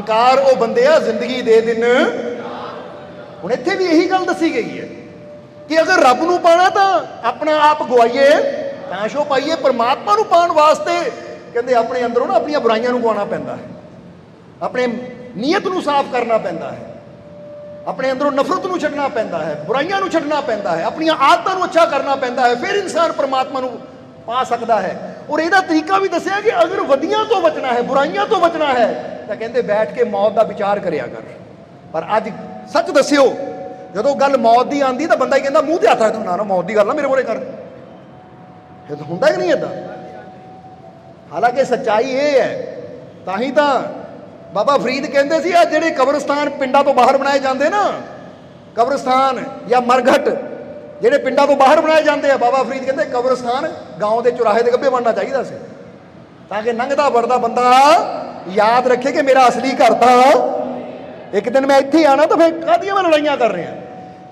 ਹੰਕਾਰ ਉਹ ਬੰਦੇ ਆ ਜ਼ਿੰਦਗੀ ਦੇ ਦਿਨ। ਹੁਣ ਇੱਥੇ ਵੀ ਇਹੀ ਗੱਲ ਦੱਸੀ ਗਈ ਹੈ ਕਿ ਅਗਰ ਰੱਬ ਨੂੰ ਪਾਣਾ ਤਾਂ ਆਪਣਾ ਆਪ ਗਵਾਈਏ, ਤਾਂ ਸ਼ੋ ਪਾਈਏ, ਪਰਮਾਤਮਾ ਨੂੰ ਪਾਣ ਵਾਸਤੇ। ਕਹਿੰਦੇ ਆਪਣੇ ਅੰਦਰੋਂ ਨਾ ਆਪਣੀਆਂ ਬੁਰਾਈਆਂ ਨੂੰ ਗਵਾਉਣਾ ਪੈਂਦਾ ਹੈ। ਆਪਣੇ ਨੀਅਤ ਨੂੰ ਸਾਫ਼ ਕਰਨਾ ਪੈਂਦਾ ਹੈ। ਆਪਣੇ ਅੰਦਰੋਂ ਨਫ਼ਰਤ ਨੂੰ ਛੱਡਣਾ ਪੈਂਦਾ ਹੈ, ਬੁਰਾਈਆਂ ਨੂੰ ਛੱਡਣਾ ਪੈਂਦਾ ਹੈ, ਆਪਣੀਆਂ ਆਦਤਾਂ ਨੂੰ ਅੱਛਾ ਕਰਨਾ ਪੈਂਦਾ ਹੈ, ਫਿਰ ਇਨਸਾਨ ਪਰਮਾਤਮਾ ਨੂੰ ਪਾ ਸਕਦਾ ਹੈ। ਔਰ ਇਹਦਾ ਤਰੀਕਾ ਵੀ ਦੱਸਿਆ ਕਿ ਅਗਰ ਵਧੀਆਂ ਤੋਂ ਬਚਣਾ ਹੈ, ਬੁਰਾਈਆਂ ਤੋਂ ਬਚਣਾ ਹੈ ਤਾਂ ਕਹਿੰਦੇ ਬੈਠ ਕੇ ਮੌਤ ਦਾ ਵਿਚਾਰ ਕਰਿਆ ਕਰ। ਪਰ ਅੱਜ ਸੱਚ ਦੱਸਿਓ, ਜਦੋਂ ਗੱਲ ਮੌਤ ਦੀ ਆਂਦੀ ਤਾਂ ਬੰਦਾ ਹੀ ਕਹਿੰਦਾ ਮੂੰਹ ਤੇ ਹੱਥ ਰੱਖਦਾ ਨਾ ਨਾ, ਮੌਤ ਦੀ ਗੱਲ ਨਾ ਮੇਰੇ ਕੋਲੇ ਕਰ। ਇਹ ਤਾਂ ਹੁੰਦਾ ਕਿ ਨਹੀਂ ਏਦਾਂ। ਹਾਲਾਂਕਿ ਸੱਚਾਈ ਇਹ ਹੈ, ਤਾਂ ਹੀ ਤਾਂ ਬਾਬਾ ਫਰੀਦ ਕਹਿੰਦੇ ਸੀ, ਆ ਜਿਹੜੇ ਕਬਰਸਤਾਨ ਪਿੰਡਾਂ ਤੋਂ ਬਾਹਰ ਬਣਾਏ ਜਾਂਦੇ ਨਾ, ਕਬਰਸਤਾਨ ਜਾਂ ਮਰਘਟ ਜਿਹੜੇ ਪਿੰਡਾਂ ਤੋਂ ਬਾਹਰ ਬਣਾਏ ਜਾਂਦੇ ਆ, ਬਾਬਾ ਫਰੀਦ ਕਹਿੰਦੇ ਕਬਰਸਤਾਨ ਗਾਉਂ ਦੇ ਚੁਰਾਹੇ ਦੇ ਗੱਭੇ ਬਣਨਾ ਚਾਹੀਦਾ ਸੀ। ਤਾਂ ਕਿ ਲੰਘਦਾ ਵੜਦਾ ਬੰਦਾ ਯਾਦ ਰੱਖੇ ਕਿ ਮੇਰਾ ਅਸਲੀ ਘਰ ਤਾਂ ਇੱਕ ਦਿਨ ਮੈਂ ਇੱਥੇ ਆਣਾ ਤਾਂ ਫਿਰ ਕਾਹਦੀਆਂ ਮੈਂ ਲੜਾਈਆਂ ਕਰ ਰਿਹਾ?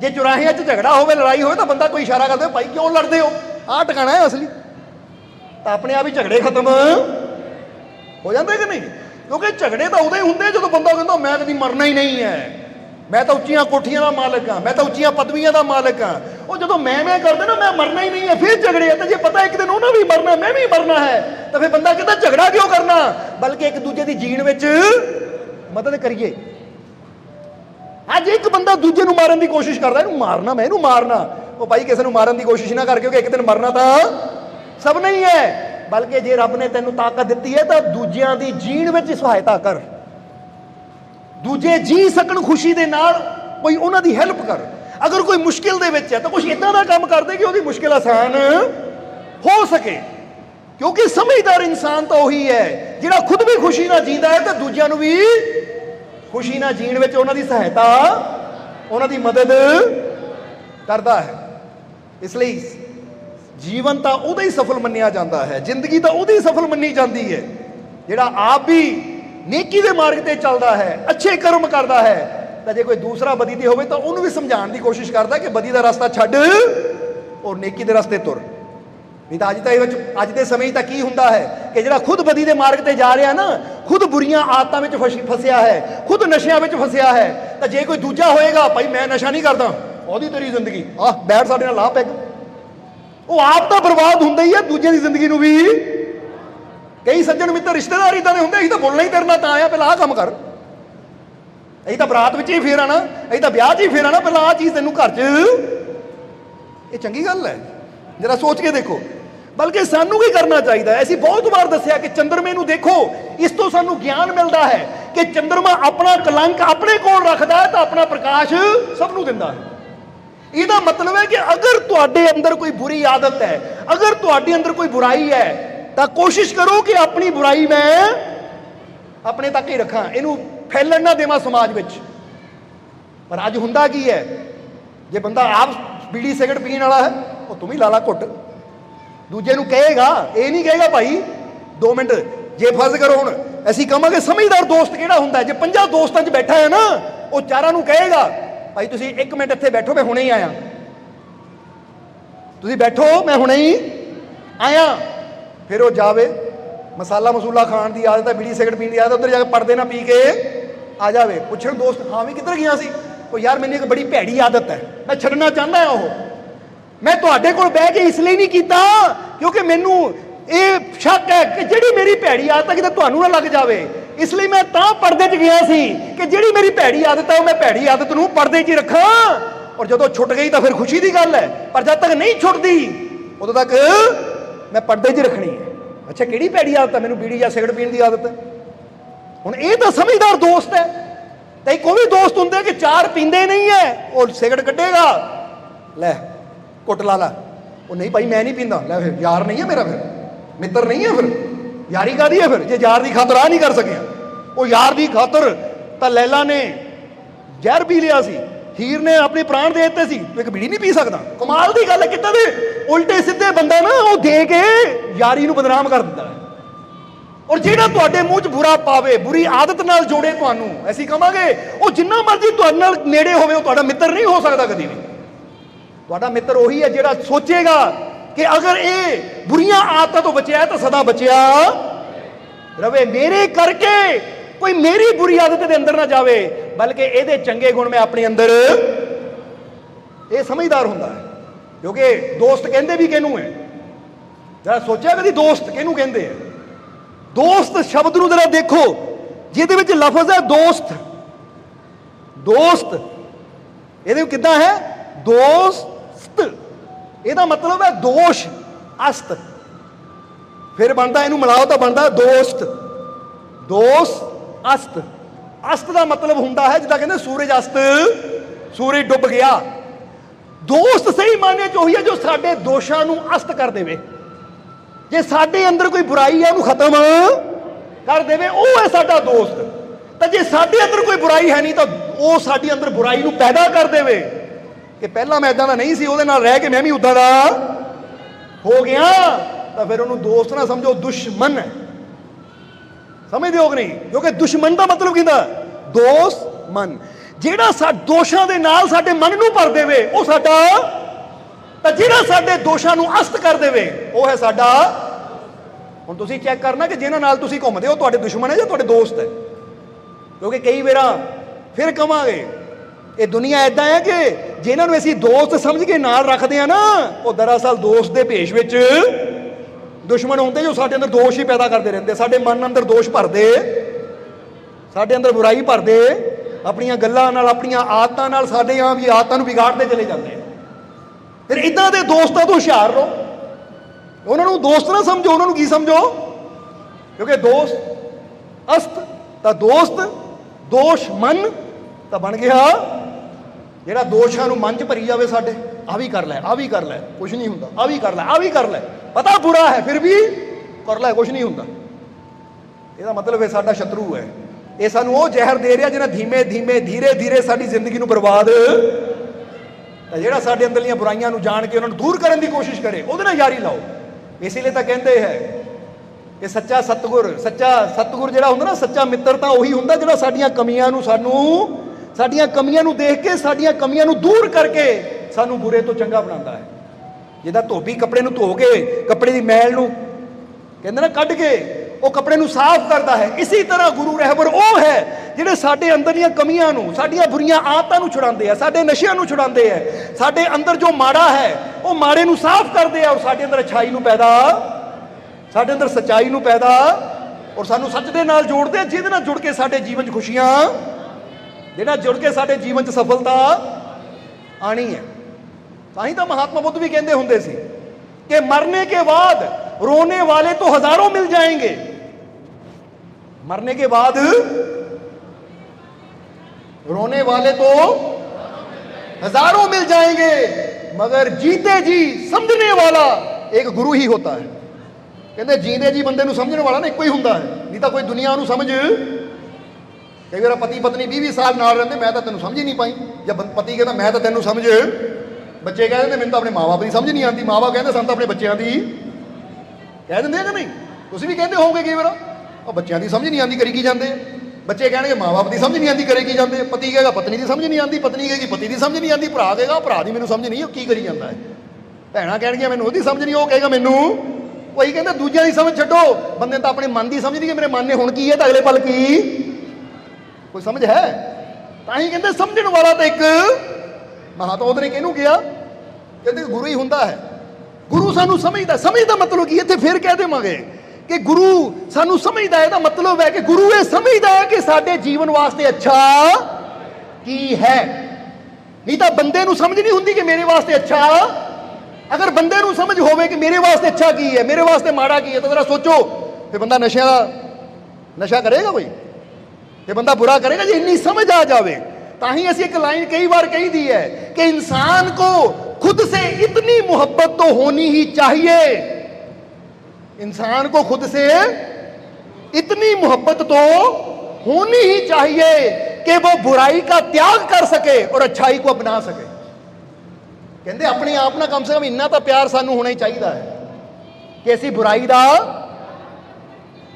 ਜੇ ਚੁਰਾਹਿਆਂ 'ਚ ਝਗੜਾ ਹੋਵੇ, ਲੜਾਈ ਹੋਵੇ ਤਾਂ ਬੰਦਾ ਕੋਈ ਇਸ਼ਾਰਾ ਕਰਦੇ ਭਾਈ ਕਿਉਂ ਲੜਦੇ ਹੋ? ਆਹ ਟਿਕਾਣਾ ਹੈ ਅਸਲੀ। ਤਾਂ ਆਪਣੇ ਆਪ ਹੀ ਝਗੜੇ ਖਤਮ। ਹੋ ਜਾਂਦੇ ਕਿ ਨਹੀਂ? ਕਿਉਂਕਿ ਝਗੜੇ ਤਾਂ ਉਦੋਂ ਹੀ ਹੁੰਦੇ ਜਦੋਂ ਬੰਦਾ ਕਹਿੰਦਾ, ਮੈਂ ਕਦੀ ਮਰਨਾ ਹੀ ਨਹੀਂ ਹੈ। ਮੈਂ ਤਾਂ ਉੱਚੀਆਂ ਕੋਠੀਆਂ ਦਾ ਮਾਲਕ ਹਾਂ, ਮੈਂ ਤਾਂ ਉੱਚੀਆਂ ਪਦਵੀਆਂ ਦਾ ਮਾਲਕ ਹਾਂ। ਉਹ ਜਦੋਂ ਮੈਂ ਮੈਂ ਕਰਦੇ ਨਾ, ਮੈਂ ਮਰਨਾ ਹੀ ਨਹੀਂ ਹੈ, ਫਿਰ ਝਗੜੇ ਤਾਂ ਜੇ ਪਤਾ ਇੱਕ ਦਿਨ ਉਹਨਾਂ ਵੀ ਮਰਨਾ, ਮੈਂ ਵੀ ਮਰਨਾ ਹੈ, ਤਾਂ ਫਿਰ ਬੰਦਾ ਕਹਿੰਦਾ ਝਗੜਾ ਕਿਉਂ ਕਰਨਾ? ਬਲਕਿ ਇੱਕ ਦੂਜੇ ਦੀ ਜੀਣ ਵਿੱਚ ਮਦਦ ਕਰੀਏ। ਅੱਜ ਇੱਕ ਬੰਦਾ ਦੂਜੇ ਨੂੰ ਮਾਰਨ ਦੀ ਕੋਸ਼ਿਸ਼ ਕਰਦਾ, ਇਹਨੂੰ ਮਾਰਨਾ ਮੈਂ, ਇਹਨੂੰ ਮਾਰਨਾ। ਉਹ ਭਾਈ ਕਿਸੇ ਨੂੰ ਮਾਰਨ ਦੀ ਕੋਸ਼ਿਸ਼ ਨਾ ਕਰ, ਕਿਉਂਕਿ ਇੱਕ ਦਿਨ ਮਰਨਾ ਤਾਂ ਸਭ ਨਹੀਂ ਹੈ। ਬਲਕਿ ਜੇ ਰੱਬ ਨੇ ਤੈਨੂੰ ਤਾਕਤ ਦਿੱਤੀ ਹੈ, ਤਾਂ ਦੂਜਿਆਂ ਦੀ ਜੀਣ ਵਿੱਚ ਸਹਾਇਤਾ ਕਰ। ਦੂਜੇ ਜੀ ਸਕਣ ਖੁਸ਼ੀ ਦੇ ਨਾਲ ਕੋਈ ਉਹਨਾਂ ਦੀ ਹੈਲਪ ਕਰ। ਅਗਰ ਕੋਈ ਮੁਸ਼ਕਿਲ ਦੇ ਵਿੱਚ ਹੈ ਤਾਂ ਕੁਝ ਇਦਾਂ ਦਾ ਕੰਮ ਕਰ ਦੇ ਕਿ ਉਹਦੀ ਮੁਸ਼ਕਿਲ ਆਸਾਨ ਹੋ ਸਕੇ। ਕਿਉਂਕਿ ਸਮਝਦਾਰ ਇਨਸਾਨ ਤਾਂ ਉਹੀ ਹੈ, ਜਿਹੜਾ ਖੁਦ ਵੀ ਖੁਸ਼ੀ ਨਾਲ ਜੀਂਦਾ ਹੈ ਤੇ ਦੂਜਿਆਂ ਨੂੰ ਵੀ ਖੁਸ਼ੀ ਨਾਲ ਜੀਣ ਵਿੱਚ ਉਹਨਾਂ ਦੀ ਸਹਾਇਤਾ, ਉਹਨਾਂ ਦੀ ਮਦਦ ਕਰਦਾ ਹੈ। ਇਸ ਲਈ ਜੀਵਨ ਤਾਂ ਉਹਦਾ ਹੀ ਸਫਲ ਮੰਨਿਆ ਜਾਂਦਾ ਹੈ, ਜ਼ਿੰਦਗੀ ਤਾਂ ਉਹਦੀ ਸਫਲ ਮੰਨੀ ਜਾਂਦੀ ਹੈ। ਜਿਹੜਾ ਆਪ ਵੀ ਨੇਕੀ ਦੇ ਮਾਰਗ ਤੇ ਚੱਲਦਾ ਹੈ, ਅੱਛੇ ਕਰਮ ਕਰਦਾ ਹੈ ਤਾਂ ਜੇ ਕੋਈ ਦੂਸਰਾ ਬਦੀ ਤੇ ਹੋਵੇ ਤਾਂ ਉਹਨੂੰ ਵੀ ਸਮਝਾਉਣ ਦੀ ਕੋਸ਼ਿਸ਼ ਕਰਦਾ ਕਿ ਬਦੀ ਦਾ ਰਸਤਾ ਛੱਡ ਔਰ ਨੇਕੀ ਦੇ ਰਸਤੇ ਤੁਰ। ਨਹੀਂ ਤਾਂ ਅੱਜ ਤਾਂ ਇਹ ਵਿੱਚ ਅੱਜ ਦੇ ਸਮੇਂ ਤਾਂ ਕੀ ਹੁੰਦਾ ਹੈ ਕਿ ਜਿਹੜਾ ਖੁਦ ਬਦੀ ਦੇ ਮਾਰਗ ਤੇ ਜਾ ਰਿਹਾ ਨਾ, ਖੁਦ ਬੁਰੀਆਂ ਆਦਤਾਂ ਵਿੱਚ ਫਸ- ਫਸਿਆ ਹੈ, ਖੁਦ ਨਸ਼ਿਆਂ ਵਿੱਚ ਫਸਿਆ ਹੈ, ਤਾਂ ਜੇ ਕੋਈ ਦੂਜਾ ਹੋਏਗਾ, ਭਾਈ ਮੈਂ ਨਸ਼ਾ ਨਹੀਂ ਕਰਦਾ, ਉਹਦੀ ਤੇਰੀ ਜ਼ਿੰਦਗੀ। ਆਹ, ਬੈਠ ਸਾਡੇ ਨਾਲ ਲਾਹ ਪੈਗ। ਉਹ ਆਪ ਤਾਂ ਬਰਬਾਦ ਹੁੰਦਾ ਹੀ ਹੈ ਦੂਜੇ ਦੀ ਜ਼ਿੰਦਗੀ ਨੂੰ ਵੀ। ਕਈ ਸੱਜਣ ਮਿੱਤਰ ਰਿਸ਼ਤੇਦਾਰ ਇਦਾਂ ਦੇ ਹੁੰਦੇ ਅਸੀਂ ਤਾਂ ਬੋਲਣਾ ਹੀ ਤੇਰੇ ਨਾਲ ਤਾਂ ਆਇਆ, ਪਹਿਲਾਂ ਆਹ ਕੰਮ ਕਰ। ਅਸੀਂ ਤਾਂ ਬਰਾਤ ਵਿੱਚ ਹੀ ਫੇਰ ਆਣਾ ਅਸੀਂ ਤਾਂ ਵਿਆਹ 'ਚ ਹੀ ਫੇਰ ਆਣਾ ਪਹਿਲਾਂ ਆਹ ਚੀਜ਼ ਤੈਨੂੰ ਘਰ 'ਚ। ਇਹ ਚੰਗੀ ਗੱਲ ਹੈ। ਜਰਾ ਸੋਚ ਕੇ ਦੇਖੋ। ਬਲਕਿ ਸਾਨੂੰ ਕੀ ਕਰਨਾ ਚਾਹੀਦਾ ਹੈ? ਅਸੀਂ ਬਹੁਤ ਵਾਰ ਦੱਸਿਆ ਕਿ ਚੰਦਰਮੇ ਨੂੰ ਦੇਖੋ, ਇਸ ਤੋਂ ਸਾਨੂੰ ਗਿਆਨ ਮਿਲਦਾ ਹੈ ਕਿ ਚੰਦਰਮਾ ਆਪਣਾ ਕਲੰਕ ਆਪਣੇ ਕੋਲ ਰੱਖਦਾ ਹੈ ਤਾਂ ਆਪਣਾ ਪ੍ਰਕਾਸ਼ ਸਭ ਨੂੰ ਦਿੰਦਾ ਹੈ। ਇਹਦਾ ਮਤਲਬ ਹੈ ਕਿ ਅਗਰ ਤੁਹਾਡੇ ਅੰਦਰ ਕੋਈ ਬੁਰੀ ਆਦਤ ਹੈ, ਅਗਰ ਤੁਹਾਡੇ ਅੰਦਰ ਕੋਈ ਬੁਰਾਈ ਹੈ, ਤਾਂ ਕੋਸ਼ਿਸ਼ ਕਰੋ ਕਿ ਆਪਣੀ ਬੁਰਾਈ ਮੈਂ ਆਪਣੇ ਤੱਕ ਹੀ ਰੱਖਾਂ। ਇਹਨੂੰ ਫੈਲਣ ਨਾ ਦੇਵਾਂ ਸਮਾਜ ਵਿੱਚ। ਪਰ ਅੱਜ ਹੁੰਦਾ ਕੀ ਹੈ? ਜੇ ਬੰਦਾ ਆਪ ਬੀੜੀ ਸਿਗਰਟ ਪੀਣ ਵਾਲਾ ਹੈ, ਉਹ ਤੂੰ ਵੀ ਲਾਲਾ ਘੁੱਟ। ਦੂਜੇ ਨੂੰ ਕਹੇਗਾ, ਇਹ ਨਹੀਂ ਕਹੇਗਾ ਭਾਈ 2 ਮਿੰਟ, ਜੇ ਫਰਜ਼ ਕਰੋ ਹੁਣ, ਅਸੀਂ ਕਹਾਂਗੇ ਸਮਝਦਾਰ ਦੋਸਤ ਕਿਹੜਾ ਹੁੰਦਾ? ਜੇ ਪੰਜਾਂ ਦੋਸਤਾਂ 'ਚ ਬੈਠਾ ਹੈ ਨਾ, ਉਹ ਚਾਰਾਂ ਨੂੰ ਕਹੇਗਾ, ਭਾਈ ਤੁਸੀਂ 1 ਮਿੰਟ ਇੱਥੇ ਬੈਠੋ, ਮੈਂ ਹੁਣੇ ਹੀ ਆਇਆ। ਤੁਸੀਂ ਬੈਠੋ, ਮੈਂ ਹੁਣੇ ਹੀ ਆਇਆ। ਫਿਰ ਉਹ ਜਾਵੇ, ਮਸਾਲਾ ਮਸੂਲਾ ਖਾਣ ਦੀ ਆਦਤ ਹੈ, ਬੀੜੀ ਸਿਗਰਟ ਪੀਣ ਦੀ ਆਦਤ ਉੱਧਰ ਜਾ ਕੇ ਪਰਦੇ ਨਾ ਪੀ ਕੇ ਆ ਜਾਵੇ। ਪੁੱਛਣ ਦੋਸਤ, ਹਾਂ ਵੀ ਕਿੱਧਰ ਗਿਆ ਸੀ? ਉਹ ਯਾਰ, ਮੈਨੂੰ ਇੱਕ ਬੜੀ ਭੈੜੀ ਆਦਤ ਹੈ। ਮੈਂ ਛੱਡਣਾ ਚਾਹੁੰਦਾ ਹਾਂ ਉਹ। ਮੈਂ ਤੁਹਾਡੇ ਕੋਲ ਬਹਿ ਕੇ ਇਸ ਲਈ ਨਹੀਂ ਕੀਤਾ ਕਿਉਂਕਿ ਮੈਨੂੰ ਇਹ ਸ਼ੱਕ ਹੈ ਕਿ ਜਿਹੜੀ ਮੇਰੀ ਭੈੜੀ ਆਦਤ ਹੈ ਕਿਤੇ ਤੁਹਾਨੂੰ ਨਾ ਲੱਗ ਜਾਵੇ। ਇਸ ਲਈ ਮੈਂ ਤਾਂ ਪਰਦੇ 'ਚ ਗਿਆ ਸੀ ਕਿ ਜਿਹੜੀ ਮੇਰੀ ਭੈੜੀ ਆਦਤ ਹੈ ਉਹ ਮੈਂ ਭੈੜੀ ਆਦਤ ਨੂੰ ਪਰਦੇ 'ਚ ਹੀ ਰੱਖਾਂ। ਔਰ ਜਦੋਂ ਛੁੱਟ ਗਈ ਤਾਂ ਫਿਰ ਖੁਸ਼ੀ ਦੀ ਗੱਲ ਹੈ, ਪਰ ਜਦ ਤੱਕ ਨਹੀਂ ਛੁੱਟਦੀ, ਉਦੋਂ ਤੱਕ ਮੈਂ ਪਰਦੇ 'ਚ ਰੱਖਣੀ ਹੈ। ਅੱਛਾ, ਕਿਹੜੀ ਭੈੜੀ ਆਦਤ ਹੈ? ਮੈਨੂੰ ਬੀੜੀ ਜਾਂ ਸਿਗਰਟ ਪੀਣ ਦੀ ਆਦਤ ਹੈ? ਹੁਣ ਇਹ ਤਾਂ ਸਮਝਦਾਰ ਦੋਸਤ ਹੈ। ਤੇ ਇੱਕ ਉਹ ਵੀ ਦੋਸਤ ਹੁੰਦੇ ਕਿ ਚਾਰ ਪੀਂਦੇ ਨਹੀਂ ਹੈ ਉਹ ਸਿਗਰਟ ਕੱਢੇਗਾ। ਲੈ, ਕੁੱਟ ਲਾ ਲਾ। ਉਹ ਨਹੀਂ ਭਾਈ, ਮੈਂ ਨਹੀਂ ਪੀਂਦਾ। ਲੈ ਫਿਰ, ਯਾਰ ਨਹੀਂ ਹੈ ਮੇਰਾ ਫਿਰ। ਮਿੱਤਰ ਨਹੀਂ ਹੈ ਫਿਰ। ਯਾਰੀ ਕਾਦੀ ਹੈ ਫਿਰ? ਜੇ ਯਾਰ ਦੀ ਖਾਤਰ ਆ ਨਹੀਂ ਕਰ ਸਕਿਆ। ਉਹ ਯਾਰ ਦੀ ਖਾਤਰ ਤਾਂ ਲੈਲਾ ਨੇ ਜ਼ਹਿਰ ਪੀ ਲਿਆ ਸੀ। ਹੀਰ ਨੇ ਆਪਣੇ ਪ੍ਰਾਣ ਦੇ ਦਿੱਤੇ ਸੀ। ਤੂੰ ਇੱਕ ਬੀੜੀ ਨਹੀਂ ਪੀ ਸਕਦਾ। ਕਮਾਲ ਦੀ ਗੱਲ ਹੈ ਕਿੱਦਾਂ ਦੇ ਉਲਟੇ ਸਿੱਧੇ ਬੰਦਾ ਨਾ ਉਹ ਦੇ ਕੇ ਯਾਰੀ ਨੂੰ ਬਦਨਾਮ ਕਰ ਦਿੰਦਾ ਔਰ ਜਿਹੜਾ ਤੁਹਾਡੇ ਮੂੰਹ 'ਚ ਬੁਰਾ ਪਾਵੇ, ਬੁਰੀ ਆਦਤ ਨਾਲ ਜੋੜੇ ਤੁਹਾਨੂੰ, ਅਸੀਂ ਕਹਾਂਗੇ ਉਹ ਜਿੰਨਾ ਮਰਜ਼ੀ ਤੁਹਾਡੇ ਨਾਲ ਨੇੜੇ ਹੋਵੇ, ਉਹ ਤੁਹਾਡਾ ਮਿੱਤਰ ਨਹੀਂ ਹੋ ਸਕਦਾ ਕਦੀ ਵੀ। ਤੁਹਾਡਾ ਮਿੱਤਰ ਉਹੀ ਹੈ ਜਿਹੜਾ ਸੋਚੇਗਾ ਕਿ ਅਗਰ ਇਹ ਬੁਰੀਆਂ ਆਦਤਾਂ ਤੋਂ ਬਚਿਆ ਤਾਂ ਸਦਾ ਬਚਿਆ ਰਵੇ। ਮੇਰੇ ਕਰਕੇ ਕੋਈ ਮੇਰੀ ਬੁਰੀ ਆਦਤ ਦੇ ਅੰਦਰ ਨਾ ਜਾਵੇ, ਬਲਕਿ ਇਹਦੇ ਚੰਗੇ ਗੁਣ ਮੈਂ ਆਪਣੇ ਅੰਦਰ ਇਹ ਸਮਝਦਾਰ ਹੁੰਦਾ ਹੈ। ਕਿਉਂਕਿ ਦੋਸਤ ਕਹਿੰਦੇ ਵੀ ਕਿਹਨੂੰ ਹੈ? ਜਰਾ ਸੋਚਿਆ ਕਦੀ ਦੋਸਤ ਕਿਹਨੂੰ ਕਹਿੰਦੇ ਆ? ਦੋਸਤ ਸ਼ਬਦ ਨੂੰ ਜਰਾ ਦੇਖੋ, ਜਿਹਦੇ ਵਿੱਚ ਲਫ਼ਜ਼ ਹੈ ਦੋਸਤ। ਦੋਸਤ। ਇਹਦੇ ਵਿੱਚ ਕਿੱਦਾਂ ਹੈ? ਦੋਸਤ। ਇਹਦਾ ਮਤਲਬ ਹੈ ਦੋਸ਼, ਅਸਤ। ਫਿਰ ਬਣਦਾ ਇਹਨੂੰ ਮਿਲਾਓ ਤਾਂ ਬਣਦਾ ਦੋਸਤ। ਦੋਸ, ਅਸਤ। ਅਸਤ ਦਾ ਮਤਲਬ ਹੁੰਦਾ ਹੈ ਜਿੱਦਾਂ ਕਹਿੰਦੇ ਸੂਰਜ ਅਸਤ, ਸੂਰਜ ਡੁੱਬ ਗਿਆ। ਦੋਸਤ ਸਹੀ ਮਾਨੇ ਚ ਉਹੀ ਹੈ ਜੋ ਸਾਡੇ ਦੋਸ਼ਾਂ ਨੂੰ ਅਸਤ ਕਰ ਦੇਵੇ। ਜੇ ਸਾਡੇ ਅੰਦਰ ਕੋਈ ਬੁਰਾਈ ਹੈ ਉਹਨੂੰ ਖਤਮ ਕਰ ਦੇਵੇ, ਉਹ ਹੈ ਸਾਡਾ ਦੋਸਤ। ਤਾਂ ਜੇ ਸਾਡੇ ਅੰਦਰ ਕੋਈ ਬੁਰਾਈ ਹੈ ਨਹੀਂ, ਤਾਂ ਉਹ ਸਾਡੇ ਅੰਦਰ ਬੁਰਾਈ ਨੂੰ ਪੈਦਾ ਕਰ ਦੇਵੇ। ਕਿ ਪਹਿਲਾਂ ਮੈਂ ਇਦਾਂ ਦਾ ਨਹੀਂ ਸੀ, ਉਹਦੇ ਨਾਲ ਰਹਿ ਕੇ ਮੈਂ ਵੀ ਉਦਾਂ ਦਾ ਹੋ ਗਿਆ। ਤਾਂ ਫਿਰ ਉਹਨੂੰ ਦੋਸਤ ਨਾ ਸਮਝੋ, ਦੁਸ਼ਮਣ ਹੈ। ਸਮਝਦੇ ਹੋ ਕਿ ਨਹੀਂ? ਕਿਉਂਕਿ ਦੁਸ਼ਮਣ ਦਾ ਮਤਲਬ ਕੀ ਹੁੰਦਾ? ਦੋਸਤ ਮਨ। ਜਿਹੜਾ ਸਾ ਦੋਸ਼ਾਂ ਦੇ ਨਾਲ ਸਾਡੇ ਮਨ ਨੂੰ ਭਰ ਦੇਵੇ, ਉਹ ਸਾਡਾ ਤਾਂ ਜਿਹੜਾ ਸਾਡੇ ਦੋਸ਼ਾਂ ਨੂੰ ਅਸਤ ਕਰ ਦੇਵੇ, ਉਹ ਹੈ ਸਾਡਾ। ਹੁਣ ਤੁਸੀਂ ਚੈੱਕ ਕਰਨਾ ਕਿ ਜਿਹਨਾਂ ਨਾਲ ਤੁਸੀਂ ਘੁੰਮਦੇ ਹੋ ਤੁਹਾਡੇ ਦੁਸ਼ਮਣ ਹੈ ਜਾਂ ਤੁਹਾਡੇ ਦੋਸਤ ਹੈ? ਕਿਉਂਕਿ ਕਈ ਵਾਰਾਂ ਫਿਰ ਕਵਾਂਗੇ, ਇਹ ਦੁਨੀਆ ਐਦਾਂ ਹੈ ਕਿ ਜਿਹਨਾਂ ਨੂੰ ਅਸੀਂ ਦੋਸਤ ਸਮਝ ਕੇ ਨਾਲ ਰੱਖਦੇ ਆ ਨਾ, ਉਹ ਦਰਅਸਲ ਦੋਸਤ ਦੇ ਭੇਸ਼ ਵਿੱਚ ਦੁਸ਼ਮਣ ਹੁੰਦੇ ਜੋ ਸਾਡੇ ਅੰਦਰ ਦੋਸ਼ ਹੀ ਪੈਦਾ ਕਰਦੇ ਰਹਿੰਦੇ। ਸਾਡੇ ਮਨ ਅੰਦਰ ਦੋਸ਼ ਭਰਦੇ, ਸਾਡੇ ਅੰਦਰ ਬੁਰਾਈ ਭਰਦੇ, ਆਪਣੀਆਂ ਗੱਲਾਂ ਨਾਲ, ਆਪਣੀਆਂ ਆਦਤਾਂ ਨਾਲ ਸਾਡੇ ਆਂ ਵੀ ਆਦਤਾਂ ਨੂੰ ਵਿਗਾੜਦੇ ਚਲੇ ਜਾਂਦੇ। ਫਿਰ ਇਦਾਂ ਦੇ ਦੋਸਤਾਂ ਤੋਂ ਹੁਸ਼ਿਆਰ ਰਹੋ। ਉਹਨਾਂ ਨੂੰ ਦੋਸਤ ਨਾ ਸਮਝੋ, ਉਹਨਾਂ ਨੂੰ ਕੀ ਸਮਝੋ? ਕਿਉਂਕਿ ਦੋਸਤ ਅਸਤ ਤਾਂ ਦੋਸਤ, ਦੋਸ਼ ਮਨ ਤਾਂ ਬਣ ਗਿਆ। ਜਿਹੜਾ ਦੋਸ਼ਾਂ ਨੂੰ ਮਨ 'ਚ ਭਰੀ ਜਾਵੇ ਸਾਡੇ ਆ ਵੀ ਕਰ ਲੈ ਆ ਵੀ ਕਰ ਲੈ ਕੁਝ ਨਹੀਂ ਹੁੰਦਾ ਆ ਵੀ ਕਰ ਲੈ ਆ ਵੀ ਕਰ ਲੈ। ਪਤਾ ਬੁਰਾ ਹੈ, ਫਿਰ ਵੀ ਕਰ ਲੈ ਕੁਝ ਨਹੀਂ ਹੁੰਦਾ। ਇਹਦਾ ਮਤਲਬ ਇਹ ਸਾਡਾ ਸ਼ਤਰੂ ਹੈ। ਇਹ ਸਾਨੂੰ ਉਹ ਜ਼ਹਿਰ ਦੇ ਰਿਹਾ ਜਿਹਨਾਂ ਧੀਮੇ ਧੀਮੇ ਧੀਰੇ ਧੀਰੇ ਸਾਡੀ ਜ਼ਿੰਦਗੀ ਨੂੰ ਬਰਬਾਦ ਤਾਂ ਜਿਹੜਾ ਸਾਡੇ ਅੰਦਰਲੀਆਂ ਬੁਰਾਈਆਂ ਨੂੰ ਜਾਣ ਕੇ ਉਹਨਾਂ ਨੂੰ ਦੂਰ ਕਰਨ ਦੀ ਕੋਸ਼ਿਸ਼ ਕਰੇ, ਉਹਦੇ ਨਾਲ ਯਾਰੀ ਲਾਓ। ਇਸੇ ਲਈ ਤਾਂ ਕਹਿੰਦੇ ਹੈ ਕਿ ਸੱਚਾ ਸਤਗੁਰ ਸੱਚਾ ਸਤਗੁਰ ਜਿਹੜਾ ਹੁੰਦਾ ਨਾ, ਸੱਚਾ ਮਿੱਤਰ ਤਾਂ ਉਹੀ ਹੁੰਦਾ ਜਿਹੜਾ ਸਾਡੀਆਂ ਕਮੀਆਂ ਨੂੰ ਸਾਨੂੰ, ਸਾਡੀਆਂ ਕਮੀਆਂ ਨੂੰ ਦੇਖ ਕੇ, ਸਾਡੀਆਂ ਕਮੀਆਂ ਨੂੰ ਦੂਰ ਕਰਕੇ ਸਾਨੂੰ ਬੁਰੇ ਤੋਂ ਚੰਗਾ ਬਣਾਉਂਦਾ ਹੈ। ਜਿਹਦਾ ਧੋਬੀ ਕੱਪੜੇ ਨੂੰ ਧੋ ਕੇ, ਕੱਪੜੇ ਦੀ ਮੈਲ ਨੂੰ ਕਹਿੰਦੇ ਨਾ, ਕੱਢ ਕੇ ਉਹ ਕੱਪੜੇ ਨੂੰ ਸਾਫ਼ ਕਰਦਾ ਹੈ ਇਸੇ ਤਰ੍ਹਾਂ ਗੁਰੂ ਰਹਿਬਰ ਉਹ ਹੈ ਜਿਹੜੇ ਸਾਡੇ ਅੰਦਰ ਦੀਆਂ ਕਮੀਆਂ ਨੂੰ ਸਾਡੀਆਂ ਬੁਰੀਆਂ ਆਦਤਾਂ ਨੂੰ ਛੁਡਾਉਂਦੇ ਆ ਸਾਡੇ ਨਸ਼ਿਆਂ ਨੂੰ ਛੁਡਾਉਂਦੇ ਆ ਸਾਡੇ ਅੰਦਰ ਜੋ ਮਾੜਾ ਹੈ ਉਹ ਮਾੜੇ ਨੂੰ ਸਾਫ਼ ਕਰਦੇ ਆ ਔਰ ਸਾਡੇ ਅੰਦਰ ਅਛਾਈ ਨੂੰ ਪੈਦਾ ਸਾਡੇ ਅੰਦਰ ਸਚਾਈ ਨੂੰ ਪੈਦਾ ਔਰ ਸਾਨੂੰ ਸੱਚ ਦੇ ਨਾਲ ਜੋੜਦੇ ਆ ਜਿਹਦੇ ਨਾਲ ਜੁੜ ਕੇ ਸਾਡੇ ਜੀਵਨ 'ਚ ਖੁਸ਼ੀਆਂ ਜਿਹੜਾ ਜੁੜ ਕੇ ਸਾਡੇ ਜੀਵਨ 'ਚ ਸਫਲਤਾ ਆਣੀ ਹੈ ਤਾਂ ਹੀ ਤਾਂ ਮਹਾਤਮਾ ਬੁੱਧ ਵੀ ਕਹਿੰਦੇ ਹੁੰਦੇ ਸੀ कि मरने के बाद रोने वाले तो हजारों मिल जाएंगे मरने के बाद रोने वाले तो हजारों मिल जाएंगे मगर जीते जी समझने वाला एक गुरु ही होता है ਕਹਿੰਦੇ ਜੀਂਦੇ ਜੀ ਬੰਦੇ ਨੂੰ ਸਮਝਣ ਵਾਲਾ ਨਾ ਇੱਕੋ ਹੀ ਹੁੰਦਾ ਹੈ ਨਹੀਂ ਤਾਂ ਕੋਈ ਦੁਨੀਆ ਨੂੰ ਸਮਝ ਕਈ ਵਾਰ ਪਤੀ ਪਤਨੀ 20 20 ਸਾਲ ਨਾਲ ਰਹਿੰਦੇ ਮੈਂ ਤਾਂ ਤੈਨੂੰ ਸਮਝ ਹੀ ਨਹੀਂ ਪਾਈ ਜਾਂ ਬੰ- ਪਤੀ ਕਹਿੰਦਾ ਮੈਂ ਤਾਂ ਤੈਨੂੰ ਸਮਝ ਬੱਚੇ ਕਹਿੰਦੇ ਮੈਨੂੰ ਤਾਂ ਆਪਣੇ ਮਾਪੇ ਦੀ ਸਮਝ ਨਹੀਂ ਆਉਂਦੀ ਮਾਪੇ ਕਹਿੰਦੇ ਸਾਨੂੰ ਤਾਂ ਆਪਣੇ ਬੱਚਿਆਂ ਦੀ ਕਹਿ ਦਿੰਦੇ ਆ ਕਿ ਨਹੀਂ ਤੁਸੀਂ ਵੀ ਕਹਿੰਦੇ ਹੋਵੋਗੇ ਕਈ ਵਾਰ ਉਹ ਬੱਚਿਆਂ ਦੀ ਸਮਝ ਨਹੀਂ ਆਉਂਦੀ ਕਰੀ ਕੀ ਜਾਂਦੇ? ਬੱਚੇ ਕਹਿਣਗੇ ਮਾਪੇ ਦੀ ਸਮਝ ਨਹੀਂ ਆਉਂਦੀ ਕਰੇ ਕੀ ਜਾਂਦੇ? ਪਤੀ ਕਹੇਗਾ ਪਤਨੀ ਦੀ ਸਮਝ ਨਹੀਂ ਆਉਂਦੀ, ਪਤਨੀ ਕਹੇਗੀ ਪਤੀ ਦੀ ਸਮਝ ਨਹੀਂ ਆਉਂਦੀ, ਭਰਾ ਕਹੇਗਾ ਭਰਾ ਦੀ ਮੈਨੂੰ ਸਮਝ ਨਹੀਂ, ਉਹ ਕੀ ਕਰੀ ਜਾਂਦਾ ਹੈ? ਭੈਣਾਂ ਕਹਿਣਗੀਆਂ ਮੈਨੂੰ ਉਹਦੀ ਸਮਝ ਨਹੀਂ, ਉਹ ਕਹੇਗਾ ਮੈਨੂੰ। ਉਹੀ ਕਹਿੰਦਾ, ਦੂਜਿਆਂ ਦੀ ਸਮਝ ਛੱਡੋ। ਬੰਦੇ ਨੂੰ ਤਾਂ ਆਪਣੇ ਮਨ ਦੀ ਸਮਝ ਨਹੀਂ ਕਿ ਮੇਰੇ ਮਨ ਨੇ ਹੁਣ ਕੀ ਹੈ ਤਾਂ ਅਗਲੇ ਪਲ ਕੀ? ਕੋਈ ਸਮਝ ਹੈ? ਤਾਂ ਹੀ ਕਹਿੰਦੇ, ਸਮਝਣ ਵਾਲਾ ਤਾਂ ਇੱਕ ਮਹਾਤਮਾ ਉਹਦੇ ਨੇ ਕਿਹਨੂੰ ਕਿਹਾ? ਕਹਿੰਦੇ ਗੁਰੂ ਹੀ ਹੁੰਦਾ ਹੈ। ਗੁਰੂ ਸਾਨੂੰ ਸਮਝਦਾ ਸਮਝ ਦਾ ਮਤਲਬ ਕੀ ਇੱਥੇ ਫਿਰ ਕਹਿ ਦੇਵਾਂਗੇ। ਕਿ ਗੁਰੂ ਸਾਨੂੰ ਸਮਝਦਾ ਇਹਦਾ ਮਤਲਬ ਹੈ ਕਿ ਗੁਰੂ ਇਹ ਸਮਝਦਾ ਹੈ ਕਿ ਸਾਡੇ ਜੀਵਨ ਵਾਸਤੇ ਅੱਛਾ ਕੀ ਹੈ। ਨਹੀਂ ਤਾਂ ਬੰਦੇ ਨੂੰ ਸਮਝ ਨਹੀਂ ਹੁੰਦੀ ਕਿ ਮੇਰੇ ਵਾਸਤੇ ਅੱਛਾ। ਅਗਰ ਬੰਦੇ ਨੂੰ ਸਮਝ ਹੋਵੇ ਕਿ ਮੇਰੇ ਵਾਸਤੇ ਅੱਛਾ ਕੀ ਹੈ, ਮੇਰੇ ਵਾਸਤੇ ਮਾੜਾ ਕੀ ਹੈ, ਤਾਂ ਜ਼ਰਾ ਸੋਚੋ। ਫਿਰ ਬੰਦਾ ਨਸ਼ਿਆਂ ਦਾ ਨਸ਼ਾ ਕਰੇਗਾ ਕੋਈ? ਤੇ ਬੰਦਾ ਬੁਰਾ ਕਰੇਗਾ ਜੇ ਇੰਨੀ ਸਮਝ ਆ ਜਾਵੇ। ਤਾਂ ਹੀ ਅਸੀਂ ਇੱਕ ਲਾਈਨ ਕਈ ਵਾਰ ਕਹੀ ਦੀ ਹੈ ਕਿ ਇਨਸਾਨ ਕੋ खुद से इतनी मोहब्बत तो होनी ही चाहिए इंसान को खुद से इतनी मोहब्बत तो होनी ही चाहिए कि वो बुराई का त्याग कर सके और अच्छाई को अपना सके ਕਹਿੰਦੇ ਆਪਣੇ ਆਪ ਨਾਲ ਕਮ ਸੇ ਕਮ ਇੰਨਾ ਤਾਂ ਪਿਆਰ ਸਾਨੂੰ ਹੋਣਾ ਹੀ ਚਾਹੀਦਾ ਹੈ ਕਿ ਅਸੀਂ ਬੁਰਾਈ ਦਾ